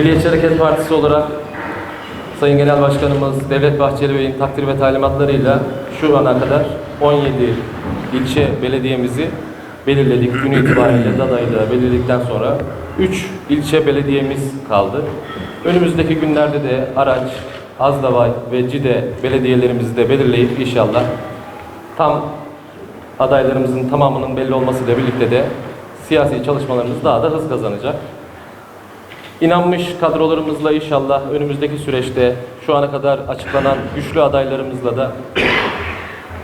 Milliyetçi Hareket Partisi olarak Sayın Genel Başkanımız Devlet Bahçeli Bey'in takdir ve talimatlarıyla şu ana kadar 17 ilçe belediyemizi belirledik. Gün itibariyle Daday'da belirledikten sonra 3 ilçe belediyemiz kaldı. Önümüzdeki günlerde de Araç, Azdavay ve Cide belediyelerimizi de belirleyip inşallah tam adaylarımızın tamamının belli olmasıyla birlikte de siyasi çalışmalarımız daha da hız kazanacak. İnanmış kadrolarımızla inşallah önümüzdeki süreçte şu ana kadar açıklanan güçlü adaylarımızla da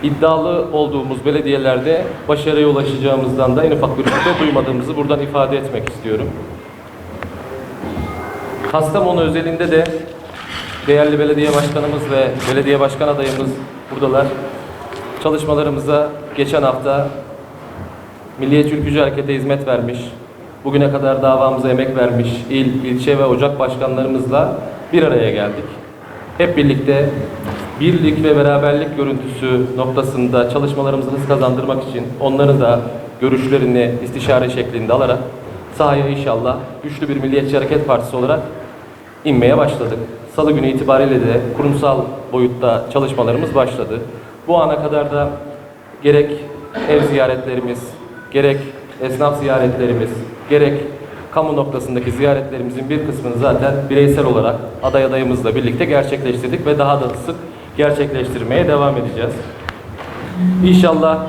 iddialı olduğumuz belediyelerde başarıya ulaşacağımızdan da en ufak bir şüphe duymadığımızı buradan ifade etmek istiyorum. Kastamonu özelinde de değerli belediye başkanımız ve belediye başkan adayımız buradalar. Çalışmalarımıza geçen hafta Milliyetçi Ülkücü Hareket'e hizmet vermiş, bugüne kadar davamıza emek vermiş il, ilçe ve ocak başkanlarımızla bir araya geldik. Hep birlikte birlik ve beraberlik görüntüsü noktasında çalışmalarımızı hız kazandırmak için onları da görüşlerini istişare şeklinde alarak sahaya inşallah güçlü bir Milliyetçi Hareket Partisi olarak inmeye başladık. Salı günü itibariyle de kurumsal boyutta çalışmalarımız başladı. Bu ana kadar da gerek ev ziyaretlerimiz, gerek esnaf ziyaretlerimiz, gerek kamu noktasındaki ziyaretlerimizin bir kısmını zaten bireysel olarak aday adayımızla birlikte gerçekleştirdik ve daha da sık gerçekleştirmeye devam edeceğiz. İnşallah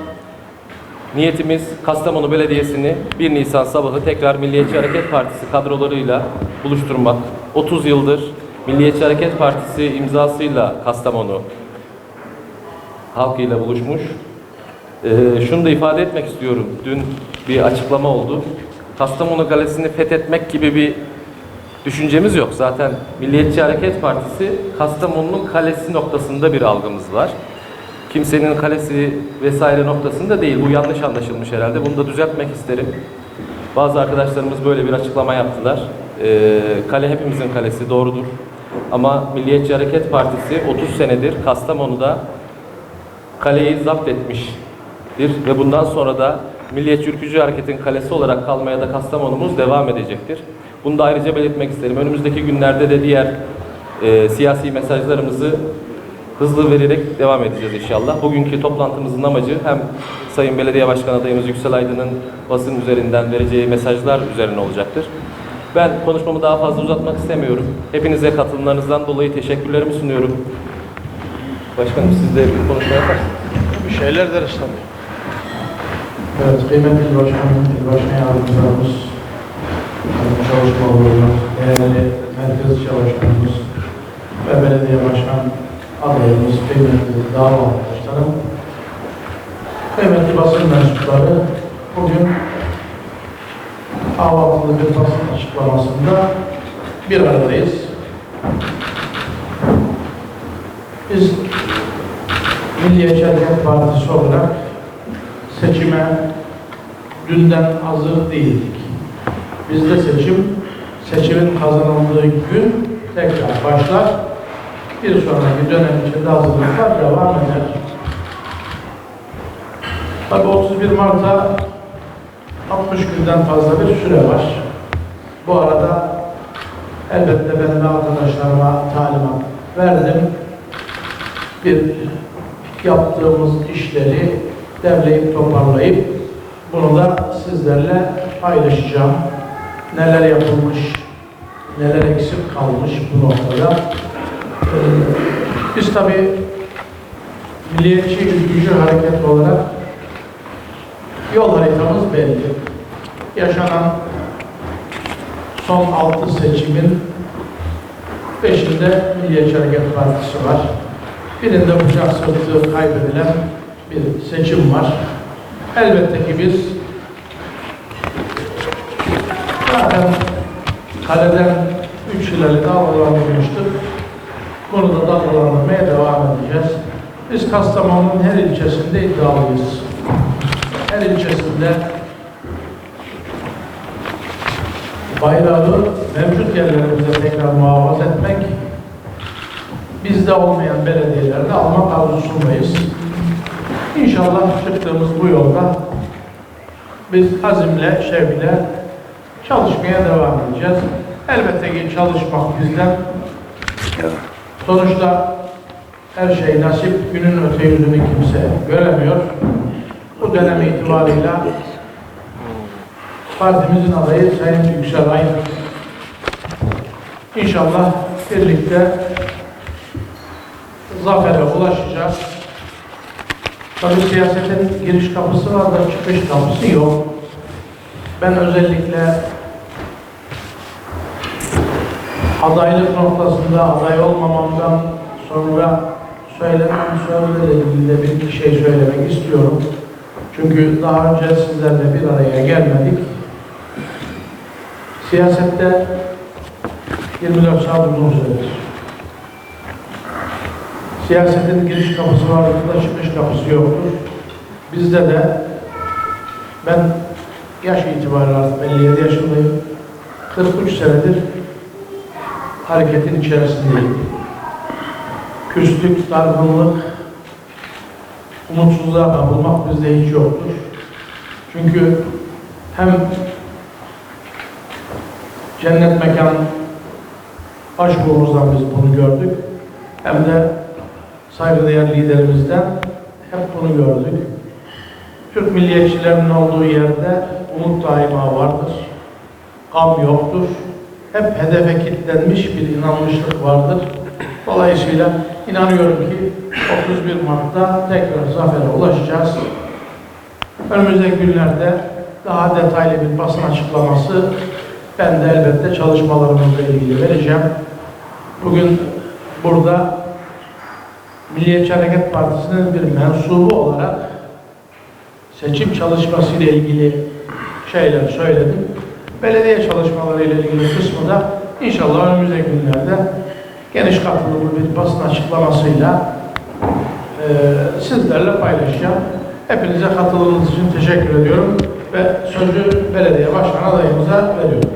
Niyetimiz Kastamonu Belediyesi'ni 1 Nisan sabahı tekrar Milliyetçi Hareket Partisi kadrolarıyla buluşturmak. 30 yıldır Milliyetçi Hareket Partisi imzasıyla Kastamonu halkıyla buluşmuş. Ee, şunu da ifade etmek istiyorum. Dün bir açıklama oldu. Kastamonu Kalesi'ni fethetmek gibi bir düşüncemiz yok. Zaten Milliyetçi Hareket Partisi Kastamonu'nun kalesi noktasında bir algımız var. Kimsenin kalesi vesaire noktasında değil. Bu yanlış anlaşılmış herhalde. Bunu da düzeltmek isterim. Bazı arkadaşlarımız böyle bir açıklama yaptılar. Ee, kale hepimizin kalesi doğrudur. Ama Milliyetçi Hareket Partisi 30 senedir Kastamonu'da kaleyi zapt etmiştir ve bundan sonra da Milliyetçi Ülkücü Hareket'in kalesi olarak kalmaya da Kastamonumuz devam edecektir. Bunu da ayrıca belirtmek isterim. Önümüzdeki günlerde de diğer e, siyasi mesajlarımızı hızlı vererek devam edeceğiz inşallah. Bugünkü toplantımızın amacı hem Sayın Belediye Başkan adayımız Yüksel Aydın'ın basın üzerinden vereceği mesajlar üzerine olacaktır. Ben konuşmamı daha fazla uzatmak istemiyorum. Hepinize katılımlarınızdan dolayı teşekkürlerimi sunuyorum. Başkanım siz de bir konuşma yaparsınız. Bir şeyler deriz tabii. Evet, kıymetli başkanım, başkan yardımcılarımız, sayın çalışmalarımız, değerli merkez başkanımız ve belediye başkan adayımız, kıymetli dava arkadaşlarım, kıymetli basın mensupları, bugün havalı bir basın açıklamasında bir aradayız. Biz Milliyetçi Hareket Partisi olarak seçime dünden hazır değildik. Bizde seçim, seçimin kazanıldığı gün tekrar başlar. Bir sonraki dönem içinde hazırlıklar devam eder. Tabii 31 Mart'a 60 günden fazla bir süre var. Bu arada elbette ben de arkadaşlarıma talimat verdim. Bir yaptığımız işleri derleyip toparlayıp bunu da sizlerle paylaşacağım. Neler yapılmış, neler eksik kalmış bu noktada. Ee, biz tabii Milliyetçi Ülkücü Hareket olarak yol haritamız belli. Yaşanan son altı seçimin peşinde Milliyetçi Hareket Partisi var. Birinde bıçak sırtı kaybedilen bir seçim var. Elbette ki biz zaten kaleden üç ileri dalgalandırmıştık. Bunu da dalgalandırmaya devam edeceğiz. Biz Kastamonu'nun her ilçesinde iddialıyız. Her ilçesinde bayrağı mevcut yerlerimizde tekrar muhafaza etmek, bizde olmayan belediyelerde almak arzusundayız. İnşallah çıktığımız bu yolda biz azimle, şevkle çalışmaya devam edeceğiz. Elbette ki çalışmak bizden. Sonuçta her şey nasip, günün öte yüzünü kimse göremiyor. Bu dönem itibarıyla partimizin adayı Sayın Yükselay. İnşallah birlikte zafere ulaşacağız. Tabii siyasetin giriş kapısı var da çıkış kapısı yok. Ben özellikle adaylık noktasında aday olmamamdan sonra söylenen sözlerle ilgili bir şey söylemek istiyorum. Çünkü daha önce sizlerle bir araya gelmedik. Siyasette 24 saat uzun süredir. Siyasetin giriş kapısı vardır çıkış kapısı yoktur. Bizde de ben yaş itibariyle artık 57 yaşındayım. 43 senedir hareketin içerisindeyim. Küslük, dargınlık, umutsuzluğa kapılmak bizde hiç yoktur. Çünkü hem cennet mekan başbuğumuzdan biz bunu gördük. Hem de saygıdeğer liderimizden hep bunu gördük. Türk milliyetçilerinin olduğu yerde umut daima vardır. Gam yoktur. Hep hedefe kilitlenmiş bir inanmışlık vardır. Dolayısıyla inanıyorum ki 31 Mart'ta tekrar zafere ulaşacağız. Önümüzdeki günlerde daha detaylı bir basın açıklaması ben de elbette çalışmalarımızla ilgili vereceğim. Bugün burada Milliyetçi Hareket Partisi'nin bir mensubu olarak seçim çalışması ile ilgili şeyler söyledim. Belediye çalışmaları ile ilgili kısmı da inşallah önümüzdeki günlerde geniş katılımlı bir basın açıklamasıyla eee sizlerle paylaşacağım. Hepinize katılımınız için teşekkür ediyorum ve sözü belediye başkan adayımıza veriyorum.